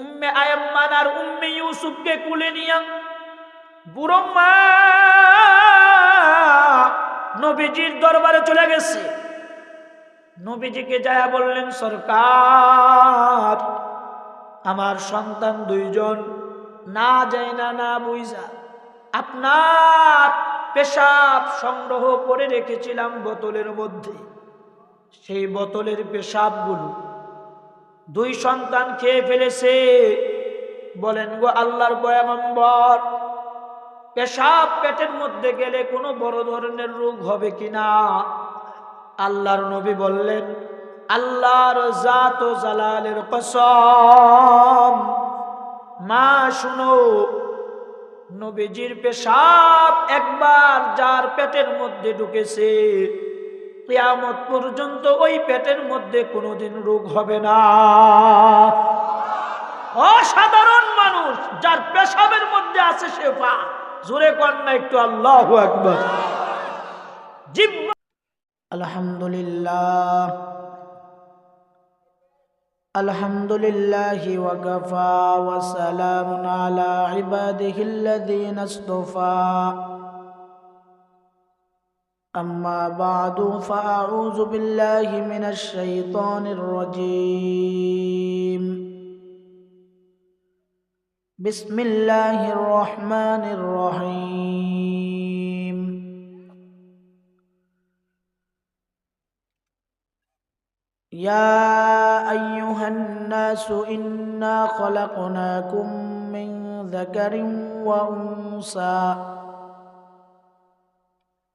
উম্মে আয়াম্মান আর উম্মে ইউসুফকে কুলে নিয়া, বুড়ো মা নবীজির দরবারে চলে গেছে। নবীজিকে যায়া বললেন, সরকার, আমার সন্তান দুইজন, না যায় না না বুঝা আপনার পেশাব সংগ্রহ করে রেখেছিলাম বোতলের মধ্যে। সেই বোতলের পেশাবগুলো দুই সন্তান খেয়ে ফেলেছে। বলেন, গো আল্লাহর পয়গম্বর, পেশাব পেটের মধ্যে গেলে কোনো বড় ধরনের রোগ হবে কিনা আল্লাহর নবী বললেন, আল্লাহর জাত ও জালালের কসম। মা, শুনো, নবীজির পেশাব একবার যার পেটের মধ্যে ঢুকেছে কিয়ামত পর্যন্ত ওই পেটের মধ্যে কোনোদিন রোগ হবে না অসাধারণ মানুষ যার পেশাবের মধ্যে আছে শেফা জোরে কন্যা একটু আল্লাহ আকবর জিব্বা আলহামদুলিল্লাহ الحمد لله وكفى وسلام على عباده الذين اصطفى أما بعد فأعوذ بالله من الشيطان الرجيم. بسم الله الرحمن الرحيم. يا أيها الناس إنا خلقناكم من ذكر وأنثى.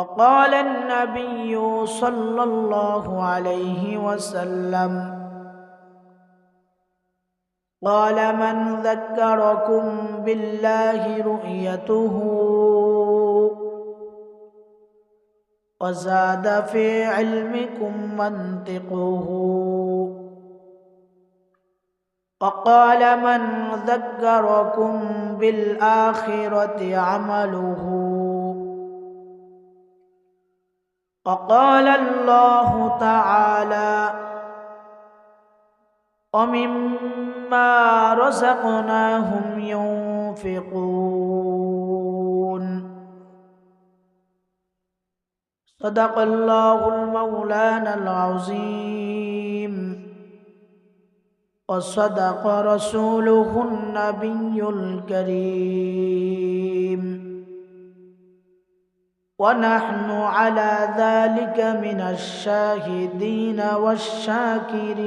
وقال النبي صلى الله عليه وسلم قال من ذكركم بالله رؤيته وزاد في علمكم منطقه وقال من ذكركم بالآخرة عمله وقال الله تعالى ومما رزقناهم ينفقون صدق الله المولانا العظيم. وصدق رسوله النبي الكريم. ونحن على ذلك من الشاهدين والشاكرين.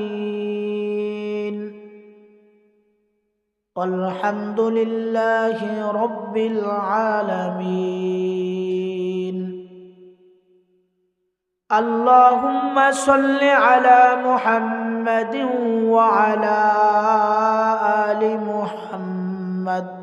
والحمد لله رب العالمين. اللهم صل على محمد وعلى آل محمد.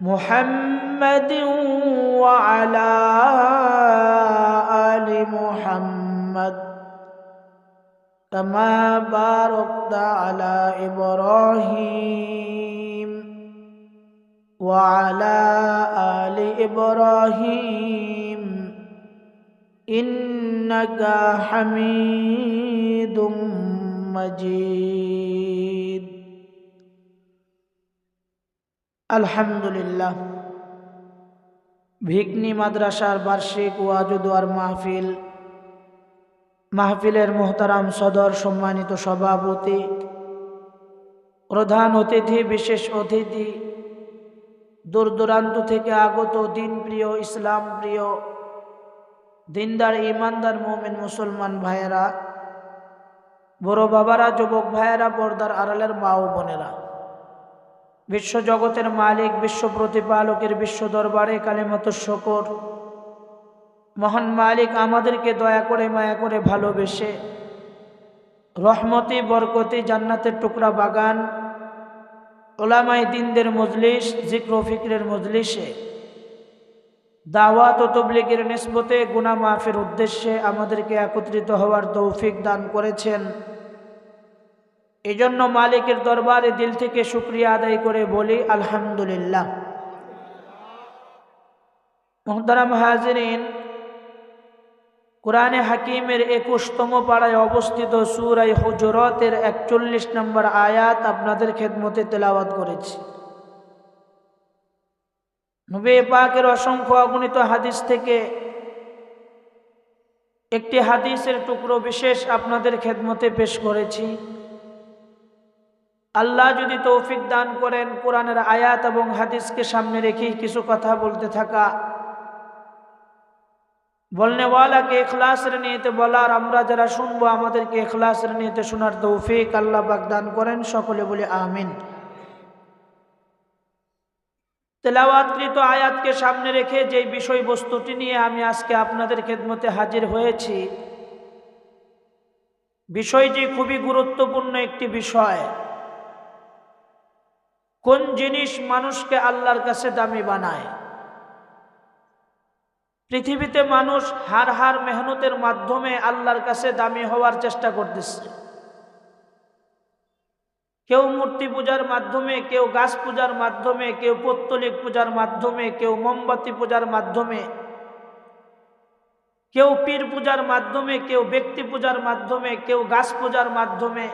محمد وعلى آل محمد كما باركت على إبراهيم وعلى آل إبراهيم إنك حميد مجيد. আলহামদুলিল্লাহ। ভিকনি মাদ্রাসার বার্ষিক ওয়াজুদুয়ার মাহফিল, মাহফিলের মোহতারাম সদর সম্মানিত সভাপতি, প্রধান অতিথি, বিশেষ অতিথি দূর দূরান্ত থেকে আগত দিন প্রিয় ইসলাম প্রিয় দিনদার, ইমানদার মোমিন মুসলমান ভাইয়েরা, বড় বাবারা, যুবক ভাইয়েরা পর্দার আড়ালের মা ও বোনেরা। বিশ্ব জগতের মালিক বিশ্ব প্রতিপালকের বিশ্ব দরবারে কালিমত শকর। মহান মালিক আমাদেরকে দয়া করে, মায়া করে ভালোবেসে। রহমতি, বরকতি, জান্নাতের টুকরা বাগান ওলামাই দিনদের মজলিস, জিক্র ফিক্রের মজলিসে। দাওয়াত ও তবলিগের নিসবতে গুনা মাফের উদ্দেশ্যে আমাদেরকে একত্রিত হওয়ার তৌফিক দান করেছেন। এই জন্য মালিকের দরবারে দিল থেকে শুক্রিয়া আদায় করে বলি, আলহামদুলিল্লাহ। মোহতারাম হাজরিন, কোরআনে হাকিমের একুশতম পাড়ায় অবস্থিত সুরাই হুজরতের একচল্লিশ নম্বর আয়াত আপনাদের খেদমতে তেলাওয়াত করেছি। নবী পাকের অসংখ্য অগণিত হাদিস থেকে একটি হাদিসের টুকরো বিশেষ আপনাদের খেদমতে পেশ করেছি। আল্লাহ যদি তৌফিক দান করেন কোরআনের আয়াত এবং হাদিসকে সামনে রেখেই কিছু কথা বলতে থাকা। বলনেওয়ালাকে এখলাসের নিয়েতে বলার, আমরা যারা শুনব আমাদেরকে এখলাসের নিয়েতে শোনার তৌফিক আল্লাহ বাগদান করেন, সকলে বলে আমিন। তেলাওয়াতকৃত আয়াতকে সামনে রেখে যেই বিষয়বস্তুটি নিয়ে আমি আজকে আপনাদের খেদমতে হাজির হয়েছি, বিষয়টি খুবই গুরুত্বপূর্ণ একটি বিষয়। কোন জিনিস মানুষকে আল্লাহর কাছে দামি বানায়? পৃথিবীতে মানুষ হার হার মেহনতের মাধ্যমে আল্লাহর কাছে দামি হওয়ার চেষ্টা করতেছে। কেউ মূর্তি পূজার মাধ্যমে, কেউ গাছ পূজার মাধ্যমে, কেউ পত্তলিক পূজার মাধ্যমে, কেউ মোমবাতি পূজার মাধ্যমে, কেউ পীর পূজার মাধ্যমে, কেউ ব্যক্তি পূজার মাধ্যমে, কেউ গাছ পূজার মাধ্যমে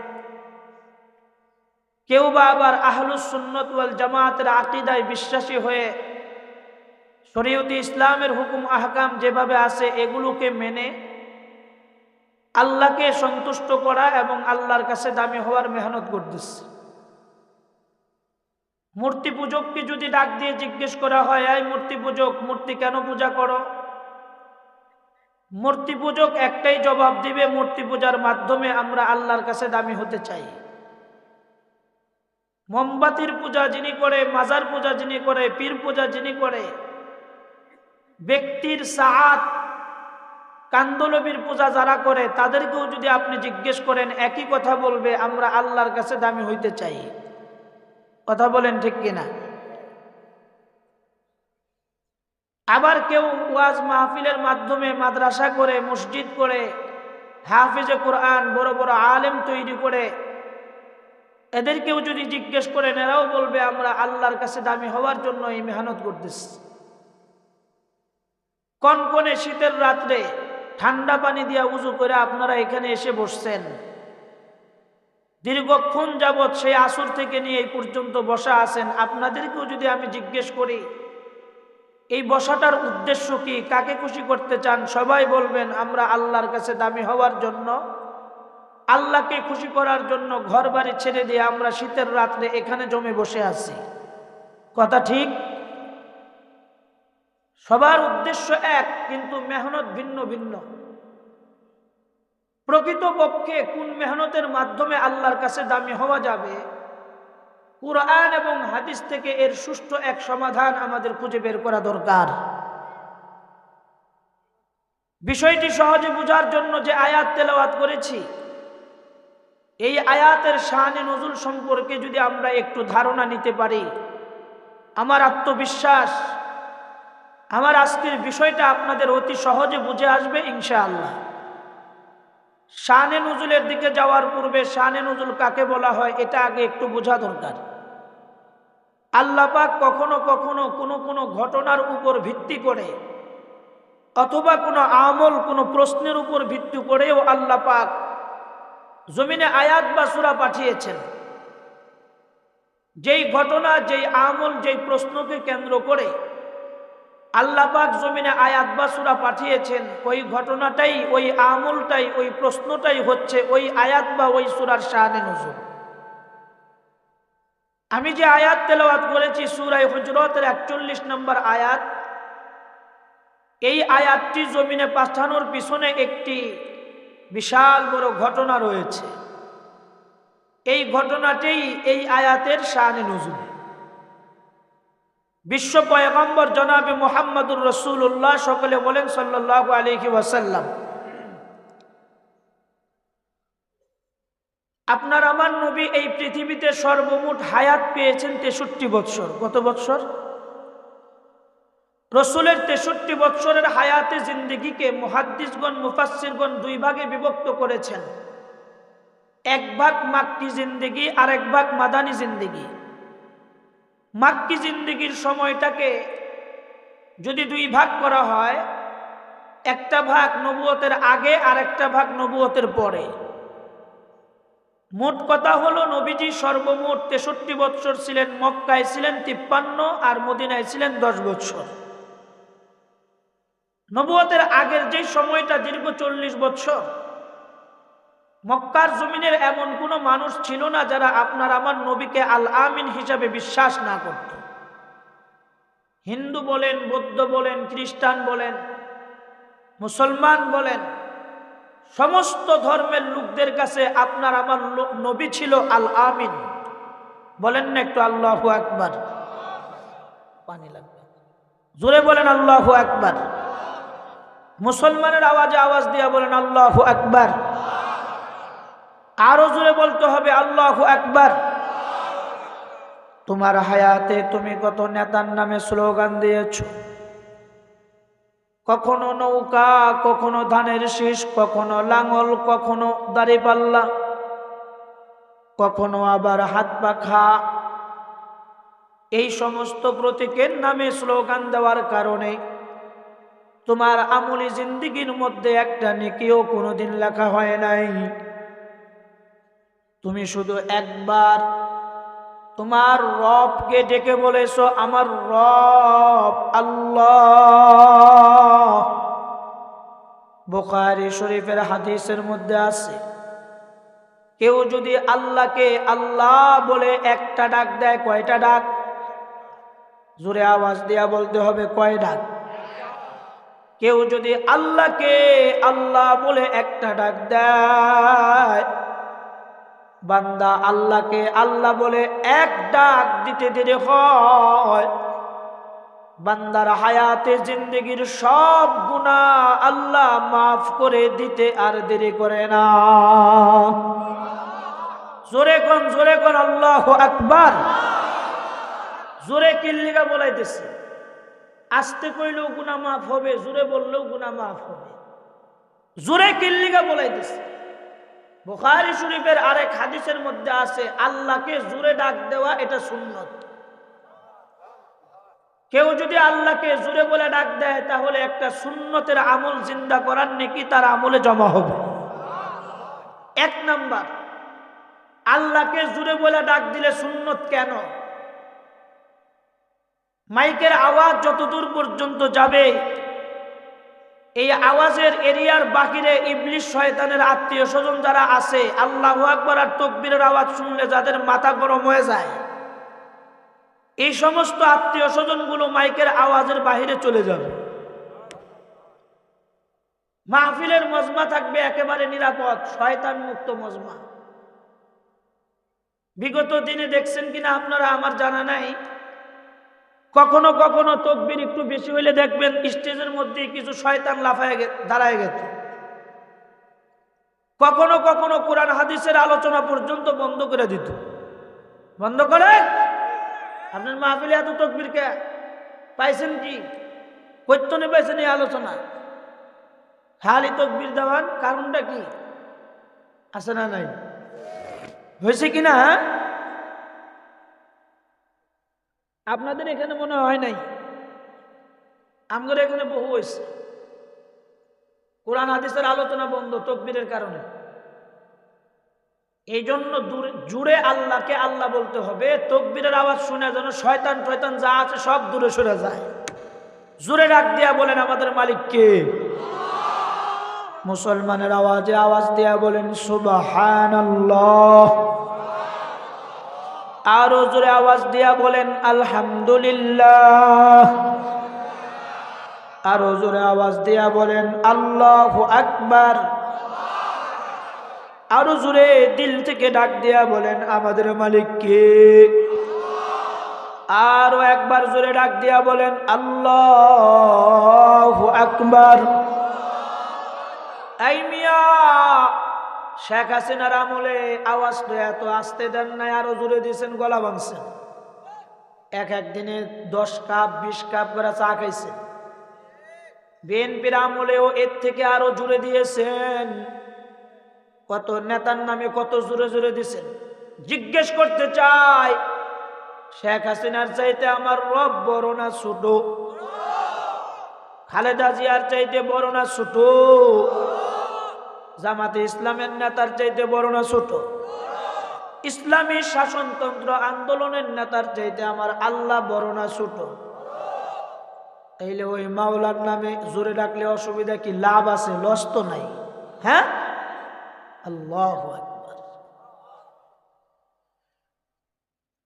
কেউ বা আবার আহলুস সুন্নত ওয়াল জামাতের আকিদায় বিশ্বাসী হয়ে শরীয়তি ইসলামের হুকুম, আহকাম যেভাবে আছে এগুলোকে মেনে আল্লাহকে সন্তুষ্ট করা এবং আল্লাহর কাছে দামি হওয়ার মেহনত করতেছে। মূর্তি পূজককে যদি ডাক দিয়ে জিজ্ঞেস করা হয়, এই মূর্তি পূজক, মূর্তি কেন পূজা করো? মূর্তি পূজক একটাই জবাব দিবে, মূর্তি পূজার মাধ্যমে আমরা আল্লাহর কাছে দামি হতে চাই। মোমবাতির পূজা যিনি করে, মাজার পূজা যিনি করে, পীর পূজা যিনি করে, ব্যক্তির সাহাত, কান্দলবীর পূজা যারা করে, তাদেরকেও যদি আপনি জিজ্ঞেস করেন, একই কথা বলবে, আমরা আল্লাহর কাছে দামি হইতে চাই। কথা বলেন ঠিক কিনা? আবার কেউ ওয়াজ মাহফিলের মাধ্যমে মাদ্রাসা করে, মসজিদ করে, হাফিজে কোরআন, বড় বড় আলেম তৈরি করে এদেরকেও যদি জিজ্ঞেস করেন এরাও বলবে আমরা আল্লাহর কাছে দামি হওয়ার জন্য এই মেহনত করতেছি। কনকনে শীতের রাত্রে ঠান্ডা পানি দিয়া উজু করে আপনারা এখানে এসে বসছেন। দীর্ঘক্ষণ যাবৎ সেই আসর থেকে নিয়ে এই পর্যন্ত বসা আছেন। আপনাদেরকেও যদি আমি জিজ্ঞেস করি, এই বসাটার উদ্দেশ্য কি? কাকে খুশি করতে চান? সবাই বলবেন, আমরা আল্লাহর কাছে দামি হওয়ার জন্য আল্লাহকে খুশি করার জন্য ঘর বাড়ি ছেড়ে দিয়ে আমরা শীতের রাত্রে এখানে জমে বসে আছি। কথা ঠিক? সবার উদ্দেশ্য এক, কিন্তু মেহনত ভিন্ন ভিন্ন। প্রকৃতপক্ষে কোন মেহনতের মাধ্যমে আল্লাহর কাছে দামি হওয়া যাবে? কুরআন এবং হাদিস থেকে এর সুষ্ঠু এক সমাধান আমাদের খুঁজে বের করা দরকার। বিষয়টি সহজে বোঝার জন্য যে আয়াত তেলাওয়াত করেছি এই আয়াতের শাহানে নজুল সম্পর্কে যদি আমরা একটু ধারণা নিতে পারি, আমার আত্মবিশ্বাস, আমার আজকের বিষয়টা আপনাদের অতি সহজে বুঝে আসবে ইনশাআল্লাহ। শানে নজুলের দিকে যাওয়ার পূর্বে শানে নজুল কাকে বলা হয়, এটা আগে একটু বোঝা দরকার। আল্লাপাক কখনো কখনো কোনো কোনো ঘটনার উপর ভিত্তি করে, অথবা কোনো আমল কোনো প্রশ্নের উপর ভিত্তি করেও আল্লাপাক জমিনে আয়াত বা সুরা পাঠিয়েছেন। যেই ঘটনা, যেই আমল, যেই প্রশ্নকে কেন্দ্র করে আল্লাপাক জমিনে আয়াত বা সুরা পাঠিয়েছেন, ওই ঘটনাটাই, ওই আমলটাই, ওই প্রশ্নটাই হচ্ছে ওই আয়াত বা ওই সুরার শাহানে নজর। আমি যে আয়াত তেলাওয়াত করেছি সুরাই হজরতের একচল্লিশ নম্বর আয়াত, এই আয়াতটি জমিনে পাঠানোর পিছনে একটি বিশাল বড় ঘটনা রয়েছে। এই ঘটনাটি এই আয়াতের শানে নজুল। বিশ্ব পয়গম্বর জনাবে মোহাম্মদুর রসুল্লাহ সকলে বলেন সাল্লাহ আলহি ওয়াসাল্লাম, আপনার আমার নবী এই পৃথিবীতে সর্বমোট হায়াত পেয়েছেন তেষট্টি বৎসর। কত বৎসর? রসুলের তেষট্টি বৎসরের হায়াতে জিন্দিগিকে মুহাদ্দিসগণ মুফাসিরগণ দুই ভাগে বিভক্ত করেছেন। এক ভাগ মাক্কি জিন্দিগি আর এক ভাগ মাদানি জিন্দিগি। মাক্কি জিন্দিগির সময়টাকে যদি দুই ভাগ করা হয়, একটা ভাগ নবুয়তের আগে আর একটা ভাগ নবুয়তের পরে। মোট কথা হলো, নবীজি সর্বমোট তেষট্টি বৎসর ছিলেন, মক্কায় ছিলেন তিপ্পান্ন, আর মদিনায় ছিলেন দশ বৎসর। নবুয়তের আগের যে সময়টা দীর্ঘ চল্লিশ বৎসর, মক্কার জমিনের এমন কোনো মানুষ ছিল না যারা আপনার আমার নবীকে আল আমিন হিসাবে বিশ্বাস না করত। হিন্দু বলেন, বৌদ্ধ বলেন, খ্রিস্টান বলেন, মুসলমান বলেন, সমস্ত ধর্মের লোকদের কাছে আপনার আমার নবী ছিল আল আমিন বলেন না একটু আল্লাহ একবার পানি লাগবে। জোরে বলেন আল্লাহ একবার মুসলমানের আওয়াজে আওয়াজ দিয়া বলেন, আল্লাহ একবার আরও জোরে বলতে হবে, আল্লাহ একবার তোমার হায়াতে তুমি কত নেতার নামে স্লোগান দিয়েছ। কখনো নৌকা, কখনো ধানের শীষ, কখনো লাঙল, কখনো দাড়ি পাল্লা কখনো আবার হাত পাখা এই সমস্ত প্রতীকের নামে স্লোগান দেওয়ার কারণে তোমার আমলি জিন্দিগির মধ্যে একটা নেকিও কোনোদিন লেখা হয় নাই। তুমি শুধু একবার তোমার রবকে ডেকে বলেছ, আমার রব আল্লাহ। বোখারি শরীফের হাদিসের মধ্যে আছে, কেউ যদি আল্লাহকে আল্লাহ বলে একটা ডাক দেয়, কয়টা ডাক? জোরে আওয়াজ দেয়া বলতে হবে, কয় ডাক? কেউ যদি আল্লাহকে আল্লাহ বলে একটা ডাক দেয়, বান্দা আল্লাহকে আল্লাহ বলে এক ডাক দিতে দিতে হয়। বান্দার হায়াতে জিন্দগির সব গুণা আল্লাহ মাফ করে দিতে আর দেরি করে না। জোরে কোন জোরে কোন, আল্লাহ আকবার। জোরে কিল্লিগা বলাইতেছে। আসতে কইলেও গুণা মাফ হবে, জোরে বললেও গুণা মাফ হবে। জোরে কিল্লিগা বলাইতেছে। বুখারি শরীফের আরেক হাদিসের মধ্যে আছে, আল্লাহকে জোরে ডাক দেওয়া এটা সুন্নত। কেউ যদি আল্লাহকে জোরে বলে ডাক দেয়, তাহলে একটা সুন্নতের আমল জিন্দা করার নাকি তার আমলে জমা হবে। এক নাম্বার, আল্লাহকে জোরে বলে ডাক দিলে সুন্নত কেন? মাইকের আওয়াজ যতদূর পর্যন্ত যাবে, এই আওয়াজের এরিয়ার বাহিরে ইবলিশ শয়তানের আত্মীয় স্বজন যারা আছে, আল্লাহ আকবর আর তকবীরের আওয়াজ শুনলে যাদের মাথা গরম হয়ে যায়, এই সমস্ত আত্মীয় স্বজনগুলো মাইকের আওয়াজের বাহিরে চলে যাবে। মাহফিলের মজমা থাকবে একেবারে নিরাপদ, শয়তান মুক্ত মজমা। বিগত দিনে দেখছেন কিনা আপনারা, আমার জানা নাই। কখনো কখনো তকবির একটু বেশি হইলে দেখবেন স্টেজের মধ্যে কিছু শয়তান লাফায় দাঁড়ায় গেছে। কখনো কখনো কোরআন হাদিসের আলোচনা পর্যন্ত বন্ধ করে দিত। বন্ধ করে? আপনার মাহফিলে এত তকবির কে? পাইছেন কি? কৈতনে পাইছেন এই আলোচনা? খালি তকবির দেওয়ান কারণটা কি? আছে না নাই? হয়েছে কিনা হ্যাঁ আপনাদের এখানে মনে হয় নাই? আমাদের এখানে বহু হয়েছে। কোরআন, হাদিসের আলোচনা বন্ধ, তকবিরের কারণে। এই জন্য জুড়ে আল্লাহকে আল্লাহ বলতে হবে, তকবিরের আওয়াজ শুনে যেন শয়তান, টয়তান যা আছে সব দূরে সরে যায়। জুড়ে ডাক দিয়া বলেন আমাদের মালিককে। মুসলমানের আওয়াজে আওয়াজ দিয়া বলেন সুবাহান আরও জোরে আওয়াজ দিয়া বলেন, আলহামদুলিল্লাহ। আরও জোরে আওয়াজ দিয়া বলেন, আল্লাহ আকবার। আরও জোরে দিল থেকে ডাক দিয়া বলেন, আমাদের মালিক কে? আরও একবার জোরে ডাক দিয়া বলেন, আল্লাহ আকবার। এই মিয়া শেখ হাসিনার আমলে আওয়াজ তো এত আসতে দেন নাই, আরও জুড়ে দিয়েছেন, গলা ভাঙছেন এক একদিনে দশ কাপ, বিশ কাপ করে চা খাইছে। বিএনপির আমলেও এর থেকে আরও জুড়ে দিয়েছেন। কত নেতার নামে কত জোরে জুড়ে দিছেন জিজ্ঞেস করতে চাই, শেখ হাসিনার চাইতে আমার রব বড় না ছোট? খালেদা জিয়ার চাইতে বড় না ছোট? জামাতে ইসলামের নেতার চাইতে বড় না ছোট? ইসলামী শাসনতন্ত্র আন্দোলনের নেতার চাইতে আমার আল্লাহ বড় না ছোট? তাইলে ওই মাওলার নামে জোরে ডাকলে অসুবিধা কি? লাভ আছে, লস তো নাই। হ্যাঁ? আল্লাহ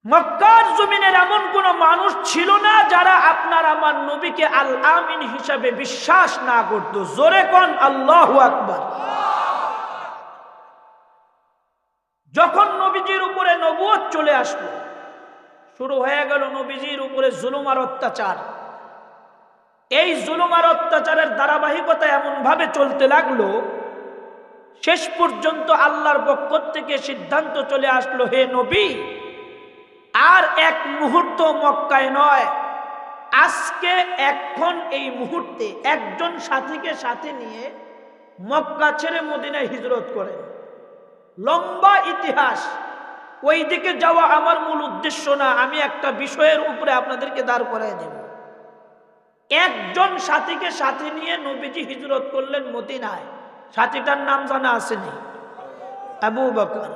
মক্কার জমিনের এমন কোন মানুষ ছিল না যারা আপনার আমার নবীকে আল আমিন হিসাবে বিশ্বাস না করত? জোরে কন, আল্লাহ আকবার যখন নবীজির উপরে নবুয়ত চলে আসলো শুরু হয়ে গেল নবীজির উপরে জুলুম আর অত্যাচার। এই জুলুম আর অত্যাচারের ধারাবাহিকতা এমন ভাবে চলতে লাগল, শেষ পর্যন্ত আল্লাহর পক্ষ থেকে সিদ্ধান্ত চলে আসলো, হে নবী, আর এক মুহূর্ত মক্কায় নয়, আজকে এখন এই মুহূর্তে একজন সাথীকে সাথে নিয়ে মক্কা ছেড়ে মদিনায় হিজরত করেন। লম্বা ইতিহাস ওই দিকে যাওয়া আমার মূল উদ্দেশ্য না, আমি একটা বিষয়ের উপরে আপনাদেরকে দাঁড় করাই দেব। একজন সাথীকে সাথে নিয়ে নবীজি হিজরত করলেন মদিনায়। সাথীটার নাম জানা আসেনি। আবু বকর।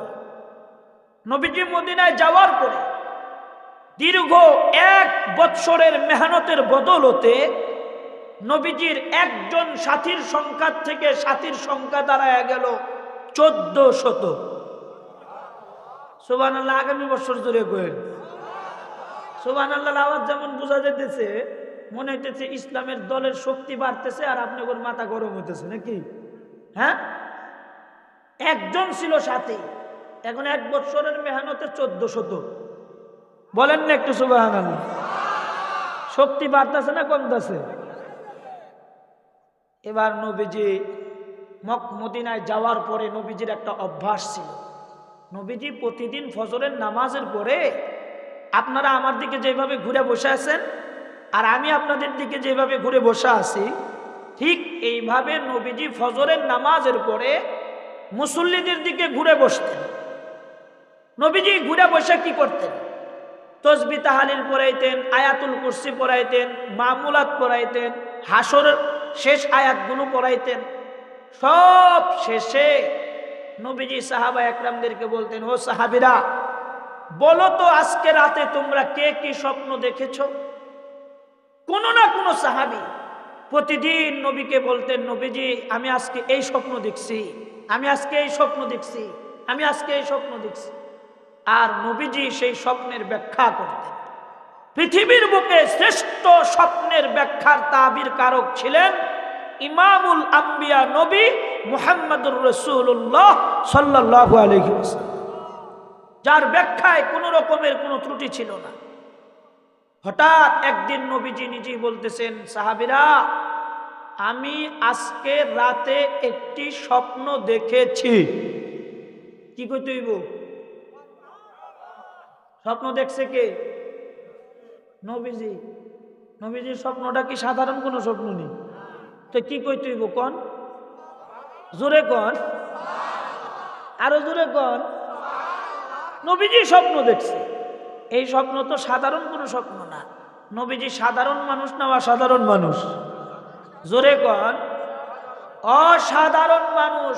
নবীজি মদিনায় যাওয়ার পরে দীর্ঘ এক বৎসরের মেহনতের বদলতে নবীজির একজন সাথীর সংখ্যা থেকে সাথীর সংখ্যা দাঁড়ায় গেল চোদ্দ শত সোবান আল্লাহ আগামী বছর জুড়ে গোয়েন। সোবান আল্লাহ আওয়াজ যেমন বোঝা যেতেছে মনে হইতেছে ইসলামের দলের শক্তি বাড়তেছে আর আপনি ওর মাথা গরম হইতেছে, নাকি? হ্যাঁ? একজন ছিল সাথে, এখন এক বছরের মেহনতে চোদ্দ শত। বলেন না একটু সুবাহ শক্তি বাড়তেছে না কমতেছে? এবার নবীজি মক, মদিনায় যাওয়ার পরে নবীজির একটা অভ্যাস ছিল। নবীজি প্রতিদিন ফজরের নামাজের পরে আপনারা আমার দিকে যেভাবে ঘুরে বসে আছেন আর আমি আপনাদের দিকে যেভাবে ঘুরে বসে আছি, ঠিক এইভাবে নবীজি ফজরের নামাজের পরে মুসল্লিদের দিকে ঘুরে বসতেন। নবীজি ঘুরে বসে কি করতেন? তসবি তাহালিল পড়াইতেন, আয়াতুল কুরসি পড়াইতেন, মামুলাত পড়াইতেন হাসরের শেষ আয়াতগুলো পড়াইতেন। সব শেষে নবীজি সাহাবা একরামদেরকে বলতেন, ও সাহাবিরা, বলো তো আজকে রাতে তোমরা কে কি স্বপ্ন দেখেছ? কোনো না কোনো সাহাবি প্রতিদিন নবীকে বলতেন, নবীজি, আমি আজকে এই স্বপ্ন দেখছি, আমি আজকে এই স্বপ্ন দেখছি, আমি আজকে এই স্বপ্ন দেখছি। আর নবীজি সেই স্বপ্নের ব্যাখ্যা করতেন। পৃথিবীর বুকে শ্রেষ্ঠ স্বপ্নের ব্যাখ্যার তাবির কারক ছিলেন ইমামুল আম্বিয়া নবী মুহাম্মদুর রসুল্লাহ সাল্লাহ আলহি যার ব্যাখ্যায় কোনো রকমের কোনো ত্রুটি ছিল না। হঠাৎ একদিন নবীজি নিজেই বলতেছেন, সাহাবিরা, আমি আজকে রাতে একটি স্বপ্ন দেখেছি। কি কই তুইব স্বপ্ন দেখছে কে? নবীজি। নবীজির স্বপ্নটা কি সাধারণ কোনো স্বপ্ন নেই? তো কি কই তুইব কন? জোরে কন। আরও জোরে কন। নবীজি স্বপ্ন দেখছে। এই স্বপ্ন তো সাধারণ কোনো স্বপ্ন না। নবীজি সাধারণ মানুষ না অসাধারণ মানুষ? জোরে কন। অসাধারণ মানুষ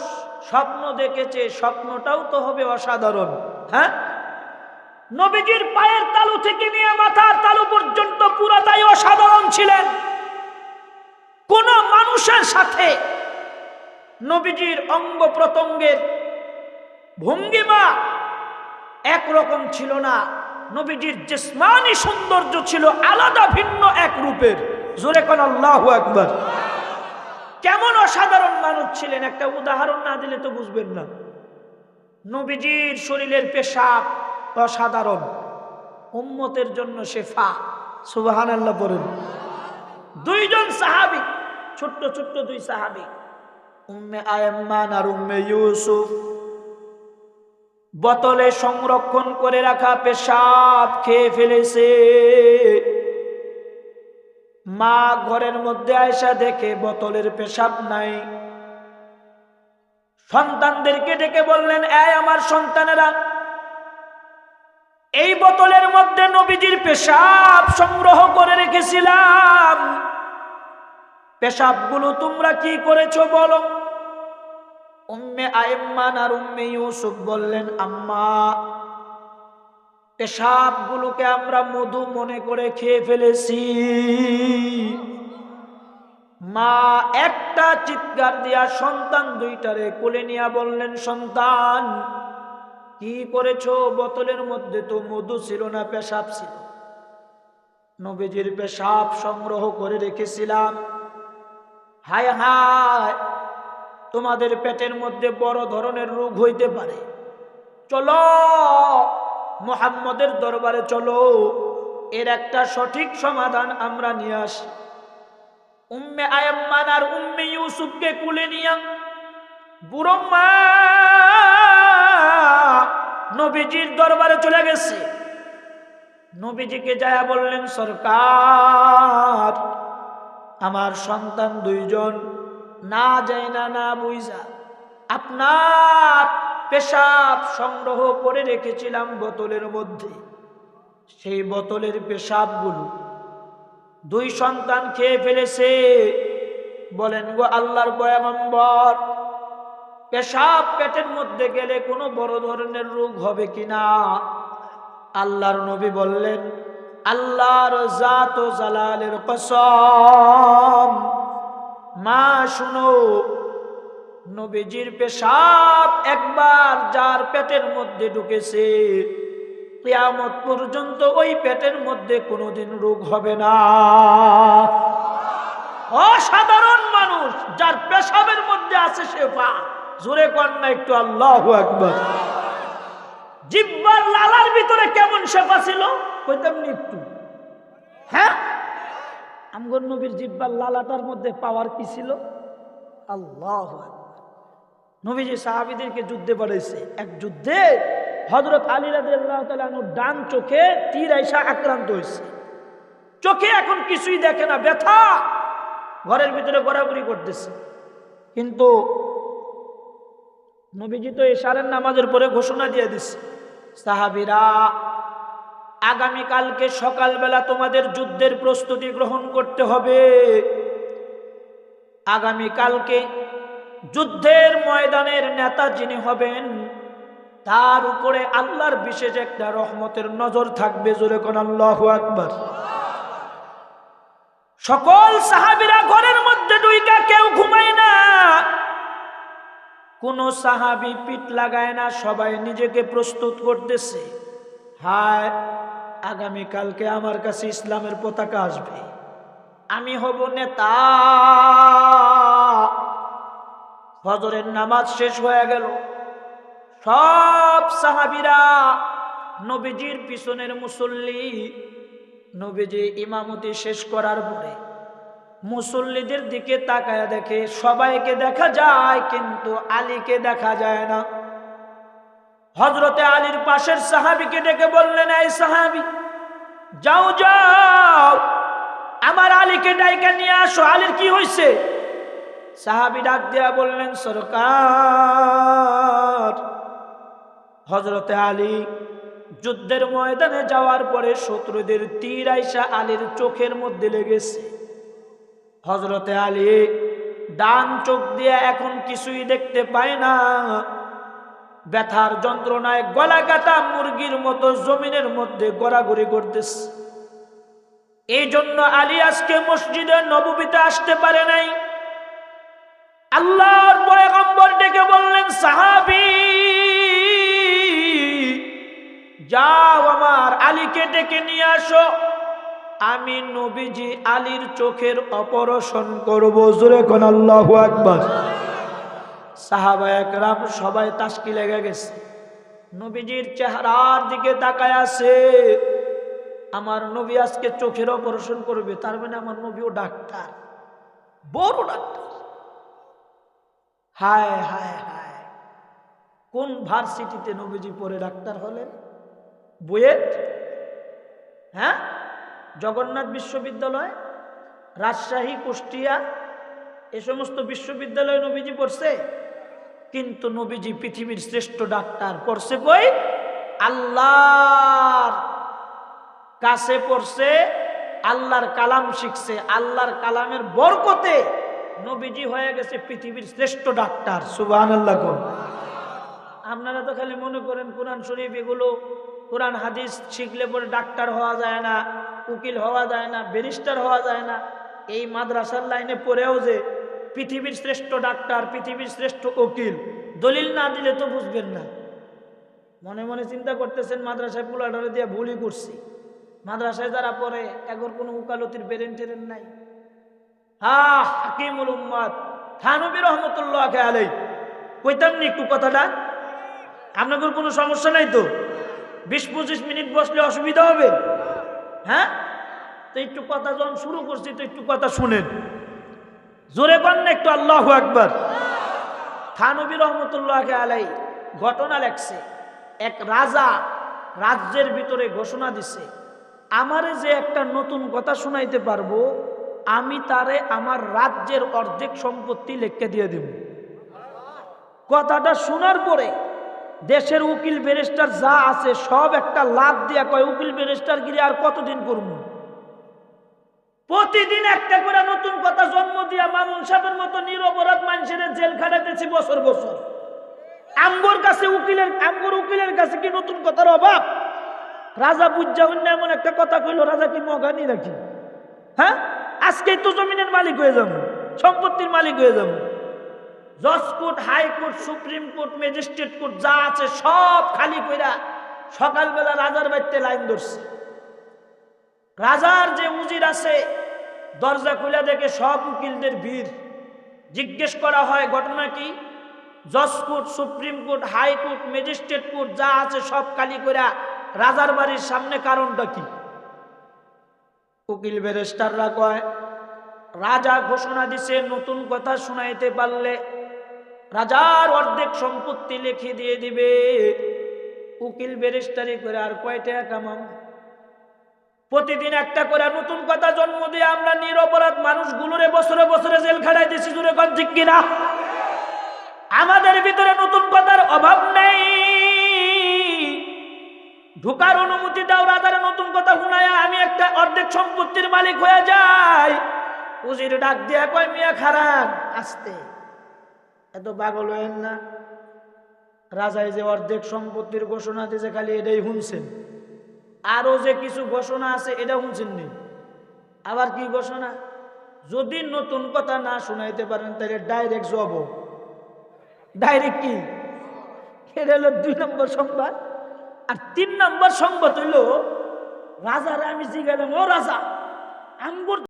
স্বপ্ন দেখেছে, স্বপ্নটাও তো হবে অসাধারণ হ্যাঁ? নবীজির পায়ের তালু থেকে নিয়ে মাথার তালু পর্যন্ত পুরাটাই অসাধারণ ছিলেন। কোন মানুষের সাথে নবীজির অঙ্গ প্রত্যঙ্গের ভঙ্গিমা একরকম ছিল না। নবীজির জেসমানি সৌন্দর্য ছিল আলাদা, ভিন্ন এক রূপের। জোরে কোন আল্লাহ একবার কেমন অসাধারণ মানুষ ছিলেন। একটা উদাহরণ না দিলে তো বুঝবেন না। নবীজির শরীরের পেশাব অসাধারণ। উম্মতের জন্য শেফা। সুবাহান আল্লাহ বলেন দুইজন সাহাবি, ছোট্ট ছোট্ট দুই সাহাবি। উম্মে আয়াম্মান আর উম্মে ইউসুফ। বোতলে সংরক্ষণ করে রাখা পেশাব খেয়ে ফেলেছে। মা ঘরের মধ্যে আয়সা দেখে বোতলের পেশাব নাই। সন্তানদেরকে ডেকে বললেন, এই আমার সন্তানেরা, এই বোতলের মধ্যে নবীজির পেশাব সংগ্রহ করে রেখেছিলাম। পেশাবগুলো তোমরা কি করেছ বলো? উম্মে আইম্মান আর উম্মে ইউসুফ বললেন, আম্মা, পেশাবগুলোকে আমরা মধু মনে করে খেয়ে ফেলেছি। মা একটা চিৎকার দিয়া সন্তান দুইটারে কোলে নিয়া বললেন, সন্তান, কি করেছ? বোতলের মধ্যে তো মধু ছিল না, পেশাব ছিল। নবীজির পেশাব সংগ্রহ করে রেখেছিলাম। হায় হায় তোমাদের পেটের মধ্যে বড় ধরনের রোগ হইতে পারে। চলো, মোহাম্মদের দরবারে চলো। এর একটা সঠিক সমাধান আমরা নিয়ে আসি। উম্মে আয়াম্মান আর উম্মে ইউসুফকে কুলে নিয়া বুড়ো মা নবীজির দরবারে চলে গেছে। নবীজিকে যায়া বললেন, সরকার, আমার সন্তান দুইজন না যায় না না বুঝা আপনার পেশাব সংগ্রহ করে রেখেছিলাম বোতলের মধ্যে। সেই বোতলের পেশাবগুলো দুই সন্তান খেয়ে ফেলেছে। বলেন গো আল্লাহর বয়াম্বর পেশাব পেটের মধ্যে গেলে কোনো বড় ধরনের রোগ হবে কিনা আল্লাহর নবী বললেন, আল্লাহর জাত ও জালালের কসম। মা, শুনো। নবীজির পেশাব একবার যার পেটের মধ্যে ঢুকেছে, কিয়ামত পর্যন্ত ওই পেটের মধ্যে কোনোদিন রোগ হবে না। অসাধারণ মানুষ, যার পেশাবের মধ্যে আছে শেফা জোরে কর না একটু, আল্লাহ একবার জিব্বার লালার ভিতরে কেমন শেফা ছিল? কইতাম একটু। হ্যাঁ? আমগর নবীর জিব্বার লালাটার মধ্যে পাওয়ার কি ছিল? আল্লাহ নবীজি সাহাবিদেরকে যুদ্ধে পাঠাইছে এক যুদ্ধে হজরত আলী রাজি আল্লাহ তালুর ডান চোখে তীর আইসা আক্রান্ত হয়েছে চোখে এখন কিছুই দেখে না, ব্যথা। ঘরের ভিতরে ঘোরাঘুরি করতেছে। কিন্তু নবীজি তো এশারের নামাজের পরে ঘোষণা দিয়ে দিচ্ছে সাহাবিরা আগামীকালকে সকালবেলা তোমাদের যুদ্ধের প্রস্তুতি গ্রহণ করতে হবে। আগামীকালকে যুদ্ধের ময়দানের নেতা যিনি হবেন, তার উপরে আল্লাহর বিশেষ একটা রহমতের নজর থাকবে, জোরে কোন আল্লাহ আকবার। সকল সাহাবিরা ঘরের মধ্যে দুইটা কেউ ঘুমায় না। কোন সাহাবি পিঠ লাগায় না, সবাই নিজেকে প্রস্তুত করতেছে। হায় আগামীকালকে আমার কাছে ইসলামের পতাকা আসবে। আমি হব নেতা। ফজরের নামাজ শেষ হয়ে গেল। সব সাহাবিরা নবীজির পিছনের মুসল্লি, নবীজি ইমামতি শেষ করার পরে মুসল্লিদের দিকে তাকায় দেখে সবাইকে দেখা যায়, কিন্তু আলীকে দেখা যায় না। হজরতে আলীর পাশের সাহাবিকে ডেকে বললেন, এই সাহাবি, যাও যাও। আমার আলীকে ডাইকা নিয়ে আসো, আলীর কি হয়েছে সাহাবি ডাক দিয়া বললেন, সরকার। হজরতে আলী যুদ্ধের ময়দানে যাওয়ার পরে শত্রুদের তীর আইসা আলীর চোখের মধ্যে লেগেছে। হজরতে আলী ডান চোখ দিয়ে এখন কিছুই দেখতে পায় না। ব্যথার যন্ত্রণায় গলা কাটা মুরগির মতো জমিনের মধ্যে গড়াগড়ি করতেছে। এই জন্য আলী আজকে মসজিদের নবমীতে আসতে পারে নাই। আল্লাহর পয়গম্বর ডেকে বললেন, সাহাবি, যাও আমার আলীকে ডেকে নিয়ে আসো। আমি নবীজি আলীর চোখের অপারেশন করব। জোরে কোন আল্লাহু আকবার। সাহাবা একরাম সবাই তাস্কি লেগে গেছে। নবীজির চেহারার দিকে তাকায় আছে। আমার নবী আজকে চোখের অপারেশন করবে, তার মানে আমার নবীও ডাক্তার, বড় ডাক্তার। হায় হায় হায়, কোন ভার্সিটিতে নবীজি পড়ে ডাক্তার হলেন? বুয়েট? হ্যাঁ? জগন্নাথ বিশ্ববিদ্যালয়? রাজশাহী, কুষ্টিয়া? এ সমস্ত বিশ্ববিদ্যালয়ে নবীজি পড়ছে? কিন্তু নবীজি পৃথিবীর শ্রেষ্ঠ ডাক্তার পড়ছে কই? আল্লাহর কাছে পড়ছে, আল্লাহর কালাম শিখছে, আল্লাহর কালামের বরকতে নবীজি হয়ে গেছে পৃথিবীর শ্রেষ্ঠ ডাক্তার। সুবাহ আল্লাহ আপনারা তো খালি মনে করেন কোরআন শরীফ এগুলো, কোরআন হাদিস শিখলে পরে ডাক্তার হওয়া যায় না, উকিল হওয়া যায় না, ব্যারিস্টার হওয়া যায় না। এই মাদ্রাসার লাইনে পড়েও যে পৃথিবীর শ্রেষ্ঠ ডাক্তার, পৃথিবীর শ্রেষ্ঠ উকিল। দলিল না দিলে তো বুঝবেন না। মনে মনে চিন্তা করতেছেন, মাদ্রাসায় পুলাডারে দিয়ে ভুলই করছি। মাদ্রাসায় যারা পড়ে, এগর কোনো উকালতির বেরেন টেরেন নাই। হা, হাকিমুল উম্মাদ, থানবী রহমতুল্লাহ আলাই। কইতাম নি একটু কথাটা? আপনাদের কোনো সমস্যা নাই তো? বিশ পঁচিশ মিনিট বসলে অসুবিধা হবে? হ্যাঁ? তো একটু কথা যখন শুরু করছি, তো একটু কথা শুনেন। জোরে পান না একটু আল্লাহ একবার থানবী রহমতুল্লাহ আলাই ঘটনা লেখছে, এক রাজা রাজ্যের ভিতরে ঘোষণা দিছে, আমারে যে একটা নতুন কথা শুনাইতে পারব, আমি তারে আমার রাজ্যের অর্ধেক সম্পত্তি লেখকে দিয়ে দেব। কথাটা শোনার পরে দেশের উকিল ব্যারিস্টার যা আছে সব একটা লাভ দিয়া কয়, উকিল ব্যারিস্টার গিরে আর কতদিন করব? প্রতিদিন একটা করে নতুন কথা জন্ম দিয়া মামুন সাহেবের মতো নিরপরাধ মানুষের জেল খাটাইতেছি বছর বছর। আমগোর কাছে উকিলের আমগোর উকিলের কাছে কি নতুন কথার অভাব? রাজা অন্য এমন একটা কথা কইলো, রাজা কি মগানি রাখি হ্যাঁ? আজকেই তো জমিনের মালিক হয়ে যাব, সম্পত্তির মালিক হয়ে যাব। জজ court high court, supreme court, magistrate court যা আছে সব খালি কইরা সকালবেলা রাজার বাড়িতে লাইন ধরছে। রাজার যে উজির আছে, দরজা খুলে দেখে সব উকিলদের ভিড়। জিজ্ঞেস করা হয়, ঘটনা কি? জজ court, supreme court high court magistrate court, যা আছে সব কালি কইরা রাজার বাড়ির সামনে কারণটা কি? উকিল ব্যারিস্টাররা কয়, রাজা ঘোষণা দিছে, নতুন কথা শুনাইতে পারলে রাজার অর্ধেক সম্পত্তি লিখে দিয়ে দিবে। উকিল ব্যারিস্টারি করে আর কয়টা কামাম প্রতিদিন একটা করে নতুন কথা জন্ম দিয়ে আমরা নিরপরাধ মানুষগুলোরে বছরে বছরে জেল খাটাই দিছি জুড়ে কন ঠিক কিনা? আমাদের ভিতরে নতুন কথার অভাব নেই। ঢুকার অনুমতি দাও, রাজার নতুন কথা শুনায় আমি একটা অর্ধেক সম্পত্তির মালিক হয়ে যাই। উজির ডাক দিয়া কয়, মিয়া খারাপ আসতে। এত পাগল হয়েন না। রাজায় যে অর্ধেক সম্পত্তির ঘোষণা দিয়েছে, খালি এটাই শুনছেন। আরও যে কিছু ঘোষণা আছে এটা শুনছেন নি? আবার কি ঘোষণা? যদি নতুন কথা না শোনাইতে পারেন, তাহলে ডাইরেক্ট জব ডাইরেক্ট কি? এটা হলো দুই নম্বর সংবাদ। আর তিন নম্বর সংবাদ হইল, রাজারা আমি জিগালাম ও রাজা আমগর